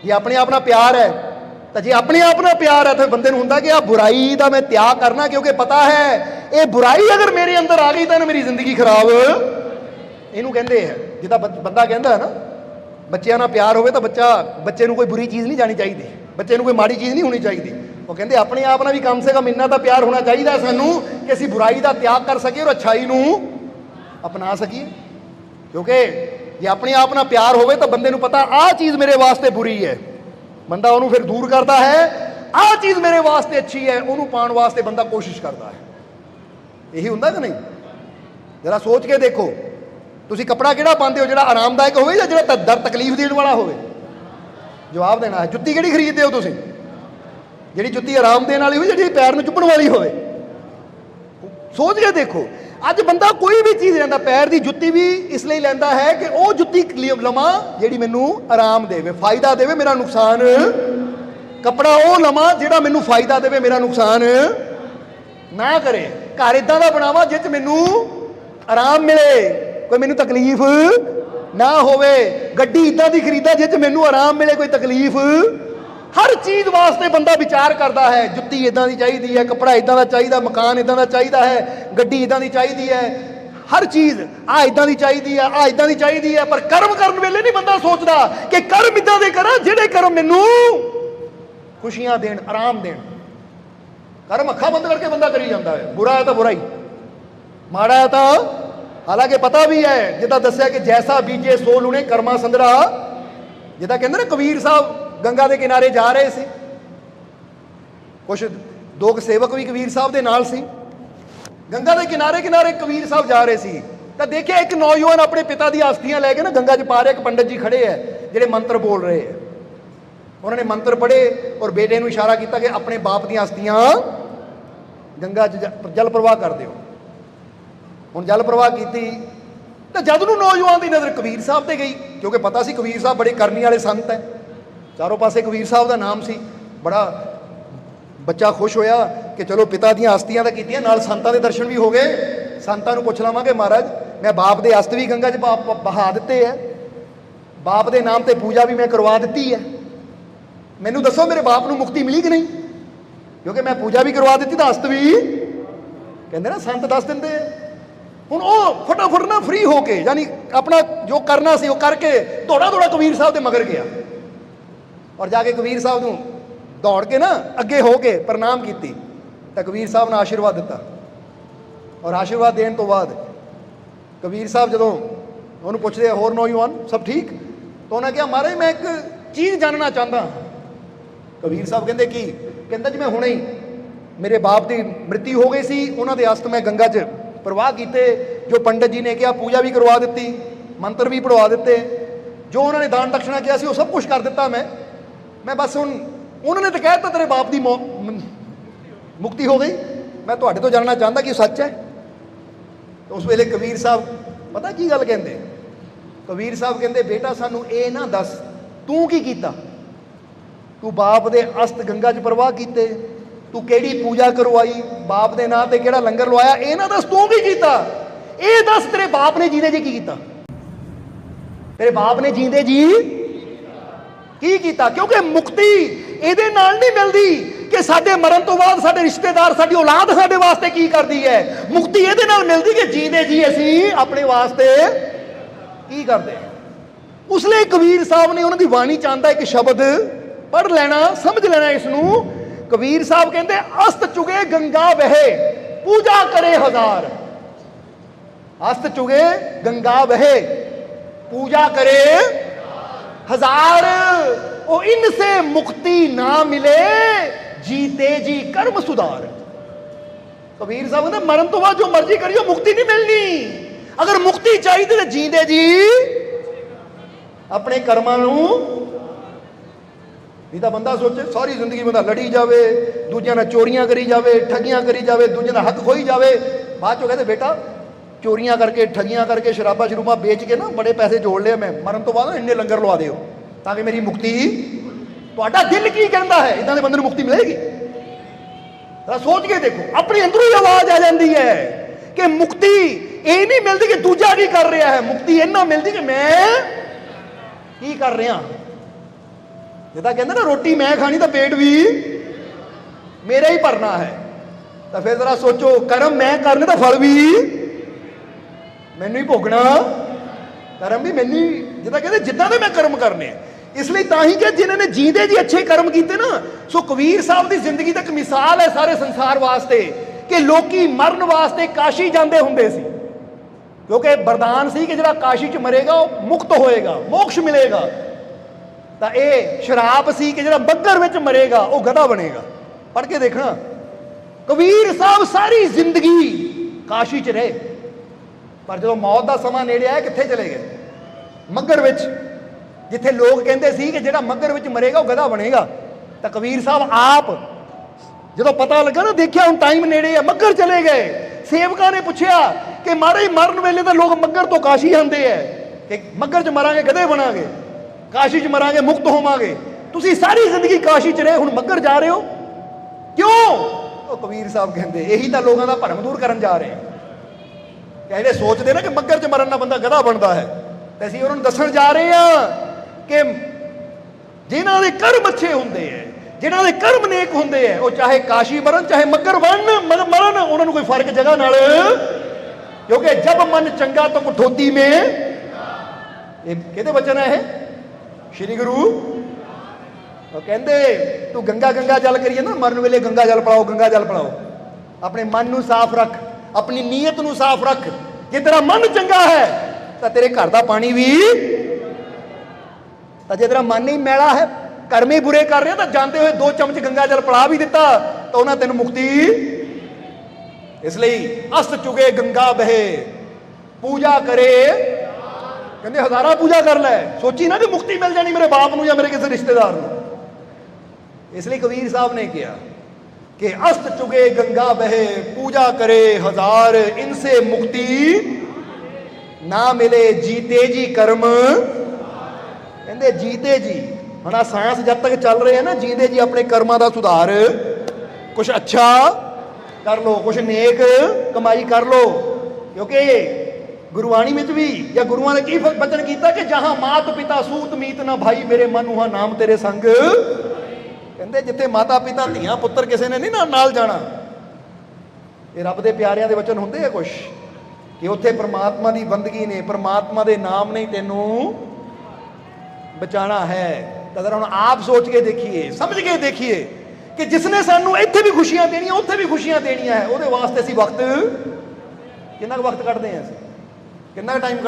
ਜੇ ਆਪਣੇ ਆਪ ਨਾਲ ਪਿਆਰ ਹੈ ਤਾਂ ਜੇ ਆਪਣੇ ਆਪ ਨਾਲ ਪਿਆਰ ਹੈ ਤਾਂ ਬੰਦੇ ਨੂੰ ਹੁੰਦਾ ਕਿ ਆ ਬੁਰਾਈ ਦਾ ਮੈਂ ਤਿਆਗ ਕਰਨਾ ਕਿਉਂਕਿ ਪਤਾ ਹੈ ਇਹ ਬੁਰਾਈ ਅਗਰ ਮੇਰੇ ਅੰਦਰ ਆ ਗਈ ਤਾਂ ਇਹਨੇ ਮੇਰੀ ਜ਼ਿੰਦਗੀ ਖਰਾਬ ਇਹਨੂੰ ਕਹਿੰਦੇ ਹੈ ਜਿੱਦਾਂ ਬੰਦ- ਬੰਦਾ ਕਹਿੰਦਾ ਹੈ ਨਾ ਬੱਚਿਆਂ ਨਾਲ ਪਿਆਰ ਹੋਵੇ ਤਾਂ ਬੱਚਾ, ਬੱਚੇ ਨੂੰ ਕੋਈ ਬੁਰੀ ਚੀਜ਼ ਨਹੀਂ ਜਾਣੀ ਚਾਹੀਦੀ। ਬੱਚੇ ਨੂੰ ਕੋਈ ਮਾੜੀ ਚੀਜ਼ ਨਹੀਂ ਹੋਣੀ ਚਾਹੀਦੀ। ਉਹ ਕਹਿੰਦੇ, ਆਪਣੇ ਆਪ ਨਾਲ ਵੀ ਕਮ ਸੇ ਕਮ ਇੰਨਾ ਤਾਂ ਪਿਆਰ ਹੋਣਾ ਚਾਹੀਦਾ ਸਾਨੂੰ ਕਿ ਅਸੀਂ ਬੁਰਾਈ ਦਾ ਤਿਆਗ ਕਰ ਸਕੀਏ ਔਰ ਅੱਛਾਈ ਨੂੰ ਅਪਣਾ ਸਕੀਏ। ਕਿਉਂਕਿ ਜੇ ਆਪਣੇ ਆਪ ਨਾਲ ਪਿਆਰ ਹੋਵੇ ਤਾਂ ਬੰਦੇ ਨੂੰ ਪਤਾ, ਆਹ ਚੀਜ਼ ਮੇਰੇ ਵਾਸਤੇ ਬੁਰੀ ਹੈ। ਬੰਦਾ ਉਹਨੂੰ ਫਿਰ ਦੂਰ ਕਰਦਾ ਹੈ, ਆਹ ਚੀਜ਼ ਮੇਰੇ ਵਾਸਤੇ ਅੱਛੀ ਹੈ, ਉਹਨੂੰ ਪਾਉਣ ਵਾਸਤੇ ਬੰਦਾ ਕੋਸ਼ਿਸ਼ ਕਰਦਾ ਹੈ। ਇਹੀ ਹੁੰਦਾ ਕਿ ਨਹੀਂ? ਜਰਾ ਸੋਚ ਕੇ ਦੇਖੋ। ਤੁਸੀਂ ਕੱਪੜਾ ਕਿਹੜਾ ਪਾਉਂਦੇ ਹੋ, ਜਿਹੜਾ ਆਰਾਮਦਾਇਕ ਹੋਵੇ ਜਾਂ ਜਿਹੜਾ ਦਰ ਤਕਲੀਫ ਦੇਣ ਵਾਲਾ ਹੋਵੇ? ਜਵਾਬ ਦੇਣਾ ਹੈ, ਜੁੱਤੀ ਕਿਹੜੀ ਖਰੀਦਦੇ ਹੋ ਤੁਸੀਂ? ਜਿਹੜੀ ਜੁੱਤੀ ਆਰਾਮ ਦੇਣ ਵਾਲੀ ਹੋਵੇ, ਜਿਹੜੀ ਪੈਰ ਨੂੰ ਚੁੱਭਣ ਵਾਲੀ ਹੋਵੇ। ਸੋਚ ਕੇ ਦੇਖੋ, ਅੱਜ ਬੰਦਾ ਕੋਈ ਵੀ ਚੀਜ਼ ਲੈਂਦਾ, ਪੈਰ ਦੀ ਜੁੱਤੀ ਵੀ ਇਸ ਲਈ ਲੈਂਦਾ ਹੈ ਕਿ ਉਹ ਜੁੱਤੀ ਲਵਾਂ, ਜਿਹੜੀ ਮੈਨੂੰ ਆਰਾਮ ਦੇਵੇ, ਫਾਇਦਾ ਦੇਵੇ, ਮੇਰਾ ਨੁਕਸਾਨ। ਕੱਪੜਾ ਉਹ ਲਵਾਂ, ਜਿਹੜਾ ਮੈਨੂੰ ਫਾਇਦਾ ਦੇਵੇ, ਮੇਰਾ ਨੁਕਸਾਨ। ਨਾ ਕਰੇ, ਘਰ ਇਦਾਂ ਦਾ ਬਣਾਵਾਂ ਜਿਸ ਮੈਨੂੰ ਆਰਾਮ ਮਿਲੇ। ਕੋਈ ਮੈਨੂੰ ਤਕਲੀਫ ਨਾ ਹੋਵੇ। ਗੱਡੀ ਇਦਾਂ ਦੀ ਖਰੀਦਾ ਜਿਸ 'ਚ ਮੈਨੂੰ ਆਰਾਮ ਮਿਲੇ, ਕੋਈ ਤਕਲੀਫ? ਹਰ ਚੀਜ਼ ਵਾਸਤੇ ਬੰਦਾ ਵਿਚਾਰ ਕਰਦਾ ਹੈ। ਜੁੱਤੀ ਇਦਾਂ ਦੀ ਚਾਹੀਦੀ ਹੈ, ਕੱਪੜਾ ਇਦਾਂ ਦਾ ਚਾਹੀਦਾ, ਮਕਾਨ ਇਦਾਂ ਦਾ ਚਾਹੀਦਾ ਹੈ, ਗੱਡੀ ਇਦਾਂ ਦੀ ਚਾਹੀਦੀ ਹੈ। ਹਰ ਚੀਜ਼ ਆ ਇਦਾਂ ਦੀ ਚਾਹੀਦੀ ਹੈ, ਆ ਇਦਾਂ ਦੀ ਚਾਹੀਦੀ ਹੈ, ਪਰ ਕਰਮ ਕਰਨ ਵੇਲੇ ਨਹੀਂ ਬੰਦਾ ਸੋਚਦਾ ਕਿ ਕਰਮ ਇਦਾਂ ਦੇ ਕਰਾਂ ਜਿਹੜੇ ਕਰਮ ਮੈਨੂੰ ਖੁਸ਼ੀਆਂ ਦੇਣ, ਆਰਾਮ ਦੇਣ। ਕਰਮ ਅੱਖਾਂ ਬੰਦ ਕਰਕੇ ਬੰਦਾ ਕਰੀ ਜਾਂਦਾ ਹੈ। ਬੁਰਾ ਹੈ ਤਾਂ ਬੁਰਾ ਹੀ। ਮਾੜਾ ਹੈ ਤਾਂ ਹਾਲਾਂਕਿ ਪਤਾ ਵੀ ਹੈ, ਜਿੱਦਾਂ ਦੱਸਿਆ ਕਿ ਜੈਸਾ ਬੀਜੇ ਸੋ ਲੁਣੇ ਕਰਮਾ ਸੰਦਰਾ ਜਿੱਦਾਂ ਕਹਿੰਦੇ ਨਾ ਕਬੀਰ ਸਾਹਿਬ ਗੰਗਾ ਦੇ ਕਿਨਾਰੇ ਜਾ ਰਹੇ ਸੀ। ਕੁਝ ਦੋ ਕੁ ਸੇਵਕ ਵੀ ਕਬੀਰ ਸਾਹਿਬ ਦੇ ਨਾਲ ਸੀ। ਗੰਗਾ ਦੇ ਕਿਨਾਰੇ ਕਿਨਾਰੇ ਕਬੀਰ ਸਾਹਿਬ ਜਾ ਰਹੇ ਸੀ। ਤਾਂ ਦੇਖਿਆ ਇੱਕ ਨੌਜਵਾਨ ਆਪਣੇ ਪਿਤਾ ਦੀ ਅਸਥੀਆਂ ਲੈ ਕੇ ਨਾ ਗੰਗਾ 'ਚ ਪਾ ਰਿਹਾ, ਇੱਕ ਪੰਡਤ ਜੀ ਖੜੇ ਹੈ, ਜਿਹੜੇ ਮੰਤਰ ਬੋਲ ਰਹੇ ਹੈ। ਉਹਨਾਂ ਨੇ ਮੰਤਰ ਪੜ੍ਹੇ ਔਰ ਬੇਟੇ ਨੂੰ ਇਸ਼ਾਰਾ ਕੀਤਾ ਕਿ ਆਪਣੇ ਬਾਪ ਦੀਆਂ ਅਸਥੀਆਂ ਗੰਗਾ 'ਚ ਜ- ਜਲ ਪ੍ਰਵਾਹ ਕਰ ਦਿਓ। ਹੁਣ ਜਲ ਪ੍ਰਵਾਹ ਕੀਤੀ, ਤਾਂ ਜਦ ਨੂੰ ਨੌਜਵਾਨ ਦੀ ਨਜ਼ਰ ਕਬੀਰ ਸਾਹਿਬ ਤੇ ਗਈ, ਕਿਉਂਕਿ ਪਤਾ ਸੀ ਕਬੀਰ ਸਾਹਿਬ ਬੜੇ ਕਰਨੀ ਵਾਲੇ ਸੰਤ ਹੈ। ਚਾਰੋਂ ਪਾਸੇ ਕਬੀਰ ਸਾਹਿਬ ਦਾ ਨਾਮ ਸੀ। ਬੜਾ ਬੱਚਾ ਖੁਸ਼ ਹੋਇਆ ਕਿ ਚਲੋ ਪਿਤਾ ਦੀਆਂ ਅਸਤੀਆਂ ਤਾਂ ਕੀਤੀਆਂ, ਨਾਲ ਸੰਤਾਂ ਦੇ ਦਰਸ਼ਨ ਵੀ ਹੋ ਗਏ। ਸੰਤਾਂ ਨੂੰ ਪੁੱਛ ਲਵਾਂਗੇ ਮਹਾਰਾਜ, ਮੈਂ ਬਾਪ ਦੇ ਅਸਤ ਵੀ ਗੰਗਾ 'ਚ ਬਹਾ- ਬਹਾ ਦਿੱਤੇ ਹੈ। ਬਾਪ ਦੇ ਨਾਮ ਤੇ ਪੂਜਾ ਵੀ ਮੈਂ ਕਰਵਾ ਦਿੱਤੀ ਹੈ। ਮੈਨੂੰ ਦੱਸੋ ਮੇਰੇ ਬਾਪ ਨੂੰ ਮੁਕਤੀ ਮਿਲੀ ਕਿ ਨਹੀਂ? ਕਿਉਂਕਿ ਮੈਂ ਪੂਜਾ ਵੀ ਕਰਵਾ ਦਿੱਤੀ ਤਾਂ ਅਸਤ ਵੀ, ਕਹਿੰਦੇ ਨਾ ਸੰਤ ਦੱਸ ਦਿੰਦੇ ਆ। ਹੁਣ ਉਹ ਫਟਾਫਟ ਨਾ ਫ੍ਰੀ ਹੋ ਕੇ, ਯਾਨੀ ਆਪਣਾ ਜੋ ਕਰਨਾ ਸੀ ਉਹ ਕਰਕੇ ਦੌੜਾ ਦੌੜਾ ਕਬੀਰ ਸਾਹਿਬ ਦੇ ਮਗਰ ਗਿਆ। ਔਰ ਜਾ ਕੇ ਕਬੀਰ ਸਾਹਿਬ ਨੂੰ ਦੌੜ ਕੇ ਨਾ ਅੱਗੇ ਹੋ ਕੇ ਪ੍ਰਣਾਮ ਕੀਤੀ, ਤਾਂ ਕਬੀਰ ਸਾਹਿਬ ਨੇ ਆਸ਼ੀਰਵਾਦ ਦਿੱਤਾ। ਔਰ ਆਸ਼ੀਰਵਾਦ ਦੇਣ ਤੋਂ ਬਾਅਦ ਕਬੀਰ ਸਾਹਿਬ ਜਦੋਂ ਉਹਨੂੰ ਪੁੱਛਦੇ ਹੋਰ ਨੌਜਵਾਨ, ਸਭ ਠੀਕ? ਤਾਂ ਉਹਨਾਂ ਕਿਹਾ, ਮਹਾਰਾਜ, ਮੈਂ ਇੱਕ ਚੀਜ਼ ਜਾਣਨਾ ਚਾਹੁੰਦਾ ਕਬੀਰ ਸਾਹਿਬ ਕਹਿੰਦੇ ਕੀ, ਕਹਿੰਦਾ ਜੀ, ਮੈਂ ਹੁਣੇ ਹੀ ਮੇਰੇ ਬਾਪ ਦੀ ਮ੍ਰਿਤੀ ਹੋ ਗਈ ਸੀ, ਉਹਨਾਂ ਦੇ ਅਸਤ ਮੈਂ ਗੰਗਾ 'ਚ ਪ੍ਰਵਾਹ ਕੀਤੇ, ਜੋ ਪੰਡਤ ਜੀ ਨੇ ਕਿਹਾ, ਪੂਜਾ ਵੀ ਕਰਵਾ ਦਿੱਤੀ, ਮੰਤਰ ਵੀ ਪੜਵਾ ਦਿੱਤੇ, ਜੋ ਉਹਨਾਂ ਨੇ ਦਾਨ ਦਕਸ਼ਨਾ ਕਿਹਾ ਸੀ, ਉਹ ਸਭ ਕੁਝ ਕਰ ਦਿੱਤਾ ਮੈਂ। ਮੈਂ ਬਸ ਹੁਣ, ਉਹਨਾਂ ਨੇ ਤਾਂ ਕਹਿ ਦਿੱਤਾ, ਤੇਰੇ ਬਾਪ ਦੀ ਮੁਕਤੀ ਹੋ ਗਈ। ਮੈਂ ਤੁਹਾਡੇ ਤੋਂ ਜਾਣਨਾ ਚਾਹੁੰਦਾ ਕਿ ਇਹ ਸੱਚ ਹੈ। ਉਸ ਵੇਲੇ ਕਬੀਰ ਸਾਹਿਬ, ਪਤਾ ਕੀ ਗੱਲ ਕਹਿੰਦੇ? ਕਬੀਰ ਸਾਹਿਬ ਕਹਿੰਦੇ, ਬੇਟਾ, ਸਾਨੂੰ ਇਹ ਨਾ ਦੱਸ, ਤੂੰ ਕੀ ਕੀਤਾ? ਤੂੰ ਬਾਪ ਦੇ ਅਸਤ ਗੰਗਾ 'ਚ ਪ੍ਰਵਾਹ ਕੀਤੇ ਤੂੰ ਕਿਹੜੀ ਪੂਜਾ ਕਰਵਾਈ? ਬਾਪ ਦੇ ਨਾਂ ਤੇ ਕਿਹੜਾ ਲੰਗਰ ਲਵਾਇਆ? ਇਹ ਨਾ ਦੱਸ ਤੂੰ ਕੀ ਕੀਤਾ? ਇਹ ਦੱਸ ਤੇਰੇ ਬਾਪ ਨੇ ਜੀਂਦੇ ਜੀ ਕੀ ਕੀਤਾ? ਤੇਰੇ ਬਾਪ ਨੇ ਜੀਂਦੇ ਜੀ ਕੀ ਕੀਤਾ? ਕਿਉਂਕਿ ਮੁਕਤੀ ਇਹਦੇ ਨਾਲ ਨਹੀਂ ਮਿਲਦੀ ਕਿ ਸਾਡੇ ਮਰਨ ਤੋਂ ਬਾਅਦ ਸਾਡੇ ਰਿਸ਼ਤੇਦਾਰ, ਸਾਡੀ ਔਲਾਦ ਸਾਡੇ ਵਾਸਤੇ ਕੀ ਕਰਦੀ ਹੈ। ਮੁਕਤੀ ਇਹਦੇ ਨਾਲ ਮਿਲਦੀ ਕਿ ਜੀਂਦੇ ਜੀ ਅਸੀਂ ਆਪਣੇ ਵਾਸਤੇ ਕੀ ਕਰਦੇ ਉਸ ਲਈ ਕਬੀਰ ਸਾਹਿਬ ਨੇ ਉਹਨਾਂ ਦੀ ਬਾਣੀ ਚਾਹੁੰਦਾ ਇੱਕ ਸ਼ਬਦ ਪੜ ਲੈਣਾ, ਸਮਝ ਲੈਣਾ ਇਸ ਨੂੰ। ਕਬੀਰ ਸਾਹਿਬ ਕਹਿੰਦੇ, ਅਸਤ ਚੁਗੇ ਗੰਗਾ ਵਹੇ, ਪੂਜਾ ਕਰੇ ਹਜ਼ਾਰ। ਅਸਤ ਚੁਗੇ ਗੰਗਾ ਵਹੇ, ਪੂਜਾ ਕਰੇ ਹਜ਼ਾਰ। ਉਹ ਇਨ ਸੇ ਮੁਕਤੀ ਨਾ ਮਿਲੇ, ਜੀਤੇ ਜੀ ਕਰਮ ਸੁਧਾਰ। ਕਬੀਰ ਸਾਹਿਬ ਕਹਿੰਦੇ, ਮਰਨ ਤੋਂ ਬਾਅਦ ਜੋ ਮਰਜ਼ੀ ਕਰਿਓ ਮੁਕਤੀ ਨਹੀਂ ਮਿਲਣੀ। ਅਗਰ ਮੁਕਤੀ ਚਾਹੀਦੀ ਤਾਂ ਜੀਂਦੇ ਜੀ ਆਪਣੇ ਕਰਮਾਂ ਨੂੰ ਨਹੀਂ ਤਾਂ ਬੰਦਾ ਸੋਚੇ, ਸਾਰੀ ਜ਼ਿੰਦਗੀ ਬੰਦਾ ਲੜੀ ਜਾਵੇ, ਦੂਜਿਆਂ ਨਾਲ ਚੋਰੀਆਂ ਕਰੀ ਜਾਵੇ, ਠੱਗੀਆਂ ਕਰੀ ਜਾਵੇ, ਦੂਜਿਆਂ ਦਾ ਹੱਕ ਖੋਈ ਜਾਵੇ। ਬਾਅਦ ਚੋਂ ਕਹਿੰਦੇ, ਬੇਟਾ, ਚੋਰੀਆਂ ਕਰਕੇ, ਠੱਗੀਆਂ ਕਰਕੇ, ਸ਼ਰਾਬਾਂ ਸ਼ਰੂਬਾਂ ਵੇਚ ਕੇ ਨਾ ਬੜੇ ਪੈਸੇ ਜੋੜ ਲਏ ਮੈਂ। ਮਰਨ ਤੋਂ ਬਾਅਦ ਇੰਨੇ ਲੰਗਰ ਲਵਾ ਦਿਓ, ਤਾਂ ਕਿ ਮੇਰੀ ਮੁਕਤੀ ਤੁਹਾਡਾ ਦਿਲ ਕੀ ਕਹਿੰਦਾ ਹੈ? ਇਦਾਂ ਦੇ ਬੰਦੇ ਨੂੰ ਮੁਕਤੀ ਮਿਲੇਗੀ? ਤਾਂ ਸੋਚ ਕੇ ਦੇਖੋ, ਆਪਣੇ ਅੰਦਰੋਂ ਹੀ ਆਵਾਜ਼ ਆ ਜਾਂਦੀ ਹੈ ਕਿ ਮੁਕਤੀ ਇਹ ਨਹੀਂ ਮਿਲਦੀ ਕਿ ਦੂਜਾ ਕੀ ਕਰ ਰਿਹਾ ਹੈ? ਮੁਕਤੀ ਇਹਨਾਂ ਮਿਲਦੀ ਕਿ ਮੈਂ ਕੀ ਕਰ ਰਿਹਾ? ਜਿੱਦਾਂ ਕਹਿੰਦੇ ਨਾ, ਰੋਟੀ ਮੈਂ ਖਾਣੀ ਤਾਂ ਪੇਟ ਵੀ ਮੇਰਾ ਹੀ ਭਰਨਾ ਹੈ। ਤਾਂ ਫਿਰ ਜ਼ਰਾ ਸੋਚੋ, ਕਰਮ ਮੈਂ ਕਰਨੇ ਤਾਂ ਫਲ ਵੀ ਮੈਨੂੰ ਹੀ ਭੋਗਣਾ। ਕਰਮ ਵੀ ਮੈਨੂੰ ਜਿੱਦਾਂ ਕਹਿੰਦੇ, ਜਿੱਦਾਂ ਦੇ ਮੈਂ ਕਰਮ ਕਰਨੇ ਆ। ਇਸ ਲਈ ਤਾਂ ਹੀ ਕਿ ਜਿਨ੍ਹਾਂ ਨੇ ਜੀਂਦੇ ਜੀ ਅੱਛੇ ਕਰਮ ਕੀਤੇ ਨਾ, ਸੋ ਕਬੀਰ ਸਾਹਿਬ ਦੀ ਜ਼ਿੰਦਗੀ ਤਾਂ ਇੱਕ ਮਿਸਾਲ ਹੈ ਸਾਰੇ ਸੰਸਾਰ ਵਾਸਤੇ ਕਿ ਲੋਕੀ ਮਰਨ ਵਾਸਤੇ ਕਾਸ਼ੀ ਜਾਂਦੇ ਹੁੰਦੇ ਸੀ। ਕਿਉਂਕਿ ਵਰਦਾਨ ਸੀ ਕਿ ਜਿਹੜਾ ਕਾਸ਼ੀ ਚ ਮਰੇਗਾ, ਉਹ ਮੁਕਤ ਹੋਏਗਾ, ਮੋਕਸ਼ ਮਿਲੇਗਾ। ਤਾਂ ਇਹ ਸ਼ਰਾਬ ਸੀ ਕਿ ਜਿਹੜਾ ਬੱਗਰ ਵਿੱਚ ਮਰੇਗਾ, ਉਹ ਗਧਾ ਬਣੇਗਾ। ਪੜ੍ਹ ਕੇ ਦੇਖਣਾ। ਕਬੀਰ ਸਾਹਿਬ ਸਾਰੀ ਜ਼ਿੰਦਗੀ ਕਾਸ਼ੀ ਚ ਰਹੇ। ਪਰ ਜਦੋਂ ਮੌਤ ਦਾ ਸਮਾਂ ਨੇੜੇ ਆਇਆ, ਕਿੱਥੇ ਚਲੇ ਗਏ? ਮੱਗਰ ਵਿੱਚ, ਜਿੱਥੇ ਲੋਕ ਕਹਿੰਦੇ ਸੀ ਕਿ ਜਿਹੜਾ ਮੱਗਰ ਵਿੱਚ ਮਰੇਗਾ, ਉਹ ਗਧਾ ਬਣੇਗਾ। ਤਾਂ ਕਬੀਰ ਸਾਹਿਬ ਆਪ, ਜਦੋਂ ਪਤਾ ਲੱਗਾ ਨਾ, ਦੇਖਿਆ ਹੁਣ ਟਾਈਮ ਨੇੜੇ ਆ, ਮੱਗਰ ਚਲੇ ਗਏ। ਸੇਵਕਾਂ ਨੇ ਪੁੱਛਿਆ ਕਿ ਮਾਰੇ ਮਰਨ ਵੇਲੇ ਤਾਂ ਲੋਕ ਮੱਗਰ ਤੋਂ ਕਾਸ਼ੀ ਆਉਂਦੇ ਐ ਕਿ ਮੱਗਰ 'ਚ ਮਰਾਂਗੇ, ਗਧੇ ਬਣਾਂਗੇ। ਕਾਸ਼ੀ 'ਚ ਮਰਾਂਗੇ, ਮੁਕਤ ਹੋਵਾਂਗੇ। ਤੁਸੀਂ ਸਾਰੀ ਜ਼ਿੰਦਗੀ ਕਾਸ਼ੀ 'ਚ ਰਹੇ, ਹੁਣ ਮੱਕਰ ਜਾ ਰਹੇ ਹੋ? ਕਿਉਂ? ਉਹ ਕਬੀਰ ਸਾਹਿਬ ਕਹਿੰਦੇ, ਇਹੀ ਤਾਂ ਲੋਕਾਂ ਦਾ ਭਰਮ ਦੂਰ ਕਰਨ ਜਾ ਰਹੇ ਆ ਕਹਿੰਦੇ, ਸੋਚਦੇ ਨਾ ਕਿ ਮੱਕਰ 'ਚ ਮਰਨ ਨਾਲ ਬੰਦਾ ਗਧਾ ਬਣਦਾ ਹੈ। ਤੇ ਅਸੀਂ ਉਹਨਾਂ ਨੂੰ ਦੱਸਣ ਜਾ ਰਹੇ ਆ ਕਿ ਜਿਨ੍ਹਾਂ ਦੇ ਕਰਮ ਅੱਛੇ ਹੁੰਦੇ ਐ ਜਿਨ੍ਹਾਂ ਦੇ ਕਰਮ ਨੇਕ ਹੁੰਦੇ ਐ ਉਹ ਚਾਹੇ ਕਾਸ਼ੀ ਮਰਨ, ਚਾਹੇ ਮੱਕਰ ਬਣਨ ਮਰ- ਮਰਨ, ਉਹਨਾਂ ਨੂੰ ਕੋਈ ਫ਼ਰਕ ਜਗ੍ਹਾ ਨਾਲ? ਕਿਉਂਕਿ ਜਬ ਮਨ ਚੰਗਾ ਤਾਂ ਕਠੋਤੀ ਮੇ। ਇਹ ਕਿਹਦੇ ਵਚਨ ਹੈ ਇਹ? ਸ਼੍ਰੀ ਗੁਰੂ। ਉਹ ਕਹਿੰਦੇ, ਤੂੰ ਗੰਗਾ ਗੰਗਾ ਜਲ ਕਰੀਏ ਨਾ, ਮਰਨ ਵੇਲੇ ਗੰਗਾ ਜਲ ਪਲਾਓ, ਗੰਗਾ ਜਲ ਪਲਾਓ। ਆਪਣੇ ਮਨ ਨੂੰ ਸਾਫ਼ ਰੱਖ, ਆਪਣੀ ਨੀਅਤ ਨੂੰ ਸਾਫ਼ ਰੱਖ। ਜੇ ਤੇਰਾ ਮਨ ਚੰਗਾ ਹੈ, ਤਾਂ ਤੇਰੇ ਘਰ ਦਾ ਪਾਣੀ ਵੀ ਤਾਂ ਜੇ ਤੇਰਾ ਮਨ ਹੀ ਮੈਲਾ ਹੈ ਕਰਮੇ ਬੁਰੇ ਕਰ ਰਿਹਾ, ਤਾਂ ਜਾਂਦੇ ਹੋਏ ਦੋ ਚਮਚ ਗੰਗਾ ਜਲ ਪਲਾ ਵੀ ਦਿੱਤਾ, ਤਾਂ ਉਹਨਾਂ ਤੈਨੂੰ ਮੁਕਤੀ ਇਸ ਲਈ ਅਸਤ ਚੁਗੇ ਗੰਗਾ ਬਹੇ, ਪੂਜਾ ਕਰੇ ਕਹਿੰਦੇ ਹਜ਼ਾਰਾਂ ਪੂਜਾ ਕਰ ਲੈ ਸੋਚੀ ਨਾ ਕਿ ਮੁਕਤੀ ਮਿਲ ਜਾਣੀ ਮੇਰੇ ਬਾਪ ਨੂੰ ਜਾਂ ਮੇਰੇ ਕਿਸੇ ਰਿਸ਼ਤੇਦਾਰ ਨੂੰ। ਇਸ ਲਈ ਕਬੀਰ ਸਾਹਿਬ ਨੇ ਕਿਹਾ ਕਿ ਅਸਤ ਚੁਗੇ ਗੰਗਾ ਬਹੇ, ਪੂਜਾ ਕਰੇ ਹਜ਼ਾਰ, ਇਨਸੇ ਮੁਕਤੀ ਨਾ ਮਿਲੇ ਜੀਤੇ ਜੀ ਕਰਮ। ਕਹਿੰਦੇ ਜੀਤੇ ਜੀ, ਹੁਣ ਆ ਸਾਇੰਸ ਜਦ ਤੱਕ ਚੱਲ ਰਹੇ ਹੈ ਨਾ ਜੀਂਦੇ ਜੀ ਆਪਣੇ ਕਰਮਾਂ ਦਾ ਸੁਧਾਰ। ਕੁਝ ਅੱਛਾ ਕਰ ਲੋ ਕੁਝ ਨੇਕ ਕਮਾਈ ਕਰ ਲੋ ਕਿਉਂਕਿ ਗੁਰਬਾਣੀ ਵਿੱਚ ਵੀ ਜਾਂ ਗੁਰੂਆਂ ਨੇ ਕੀ ਬ- ਬਚਨ ਕੀਤਾ ਕਿ ਜਹਾਂ ਮਾਤ ਪਿਤਾ ਸੂਤ ਮੀਤ ਨਾ ਭਾਈ, ਮੇਰੇ ਮਨ ਨਾਮ ਤੇਰੇ ਸੰਗ। ਕਹਿੰਦੇ ਜਿੱਥੇ ਮਾਤਾ ਪਿਤਾ ਧੀਆਂ ਪੁੱਤਰ ਕਿਸੇ ਨੇ ਨਹੀਂ ਨਾ, ਨਾਲ ਜਾਣਾ। ਇਹ ਰੱਬ ਦੇ ਪਿਆਰਿਆਂ ਦੇ ਵਚਨ ਹੁੰਦੇ ਆ ਕੁਛ। ਕਿ ਉੱਥੇ ਪ੍ਰਮਾਤਮਾ ਦੀ ਬੰਦਗੀ ਨੇ, ਪ੍ਰਮਾਤਮਾ ਦੇ ਨਾਮ ਨੇ ਤੈਨੂੰ ਬਚਾਣਾ ਹੈ। ਤਾਂ ਹੁਣ ਆਪ ਸੋਚ ਕੇ ਦੇਖੀਏ, ਸਮਝ ਕੇ ਦੇਖੀਏ ਕਿ ਜਿਸ ਨੇ ਸਾਨੂੰ ਇੱਥੇ ਵੀ ਖੁਸ਼ੀਆਂ ਦੇਣੀਆਂ, ਉੱਥੇ ਵੀ ਖੁਸ਼ੀਆਂ ਦੇਣੀਆਂ ਹੈ, ਉਹਦੇ ਵਾਸਤੇ ਅਸੀਂ ਵਕਤ ਕਿੰਨਾ ਕੁ ਵਕਤ ਕੱਢਦੇ ਹਾਂ ਅਸੀਂ? ਕਿੰਨਾ ਟਾਈਮ